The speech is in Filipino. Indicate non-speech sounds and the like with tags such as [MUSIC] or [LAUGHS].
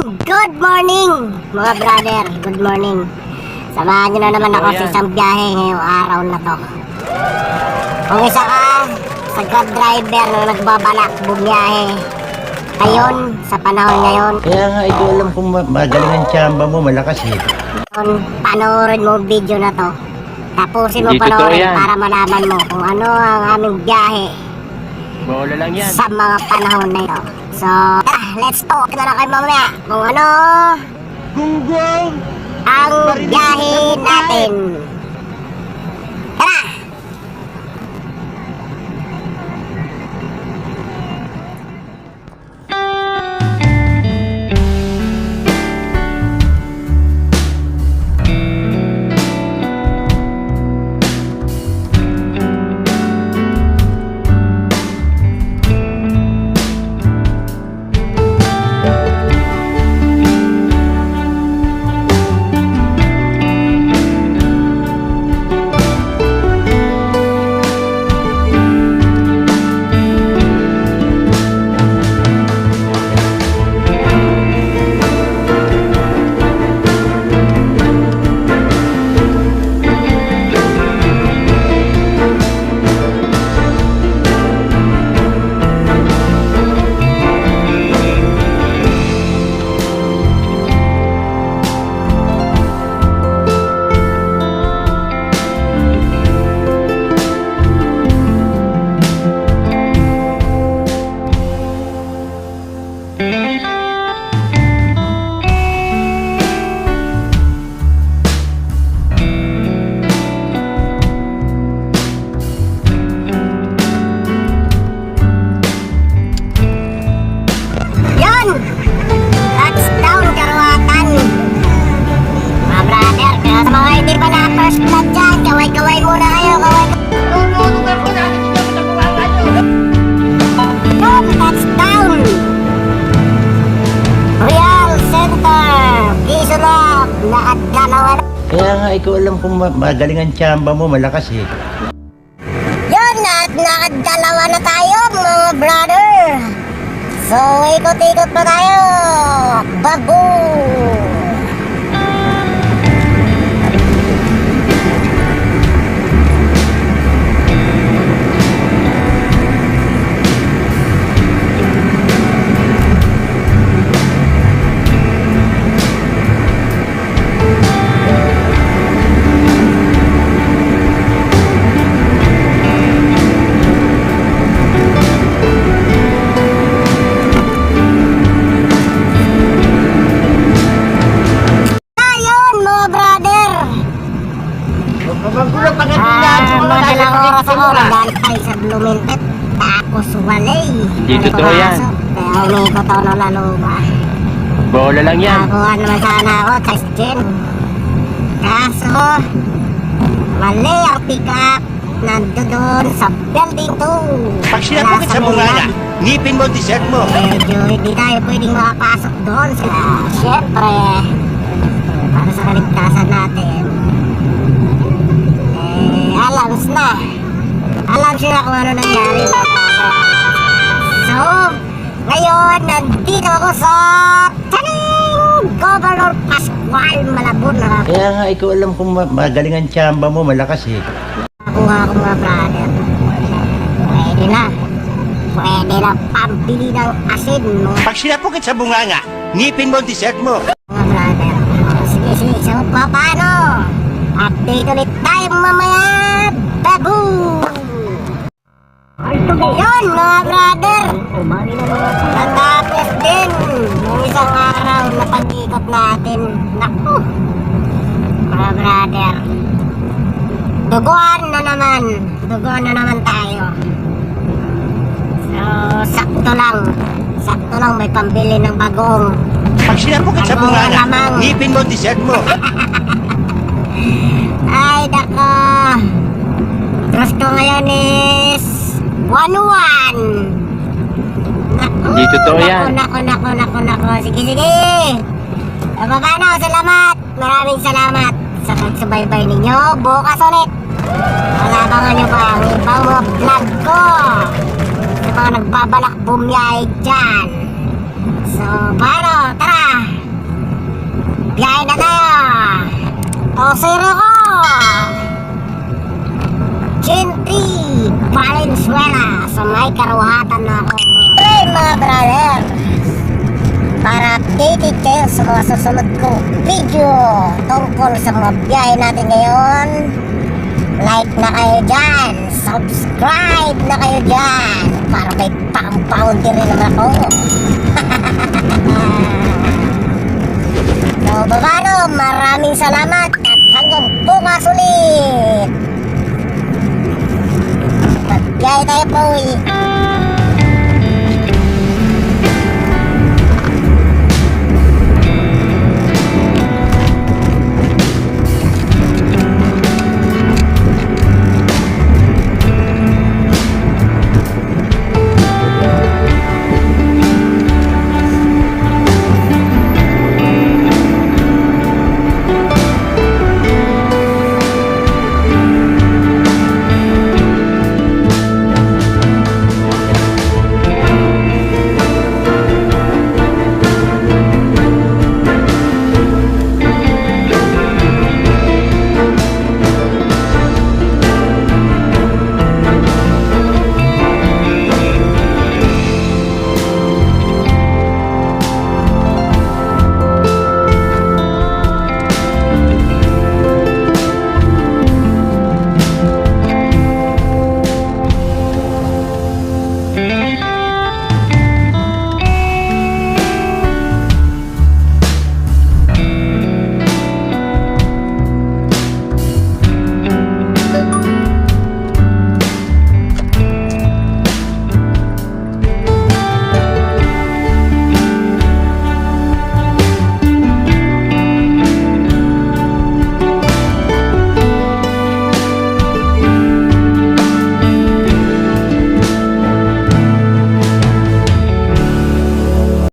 Good morning, mga brother. Good morning. Samahan nyo na naman ako sa isang biyahe ngayong araw na to. Kung isa ka sa God driver na nagbabalak bumiyahe ngayon, sa panahon ngayon, Kaya nga, ito alam kung ma- magaling ang tsamba mo, malakas eh. kung panoorin mo ang video na to, tapusin mo panoorin yan. para malaman mo kung ano ang aming biyahe Bola lang yan. sa mga panahon na ito. So, tara, let's talk na lang kayo mamaya kung ano Gunggong! ang biyahe natin. Na. Kaya nga, ikaw alam kung ma- magaling ang tsamba mo, malakas eh. Yun, at nakadalawa na tayo, mga brother! So, ikot-ikot pa tayo! Babu! Dalawang oras ako, nagantay sa Blumentet. Tapos walay. Hindi totoo yan. Kaya umiikot ako ng laluba. Bola lang yan. Nakakuha naman sana ako, gen. Kaso, mali ang pick-up. Nando doon sa building 2. Pag sinabukit sa bunganga, ngipin mo ang t-shirt mo. Medyo hindi tayo pwedeng makapasok doon. Kaya, syempre, para sa kaligtasan natin, alams na. Alam sila kung ano nangyari. So, ngayon, nandito ako sa Taning Governor Pascual Malabon. Kaya nga, ikaw alam kung ma- magaling ang tsamba mo, malakas eh. Nakakuha ko mga brother. Pwede na. Pwede na pambili ng asin, mga Pag sinabukit sa bunganga, ngipin mo ang t-shirt mo. mga brother. Sige, sige. So, pa- paano? Update ulit tayo mamaya. Babu! Yun, mga brother. Natapos din yung isang araw na pag-ikot natin. Naku! Mga brother. Duguan na naman. Duguan na naman tayo. So, sakto lang. Sakto lang may pambili ng bagong Pag sinabukit sa lamang? ngipin mo t-shirt mo. [LAUGHS] Ay, nako. Oras ko ngayon is 1-1. Na- Hindi totoo yan. Nako, nako, nako, nako. Sige, sige. Babano, salamat. Maraming salamat sa pagsubaybay ninyo. Bukas ulit. Malabangan nyo pa ang ibang mga vlog ko. Sa mga nagbabalak bumiyay dyan. So, paano? Tara! Biyahe na tayo! Tosiro ko! Vicente Valenzuela sa so, may karuhatan na ako. Hey mga brother para updated kayo sa mga susunod kong video tungkol sa mga biyahe natin ngayon like na kayo dyan subscribe na kayo dyan para may pang-pound rin naman ako. [LAUGHS] So babano maraming salamat at hanggang bukas ulit! Boy.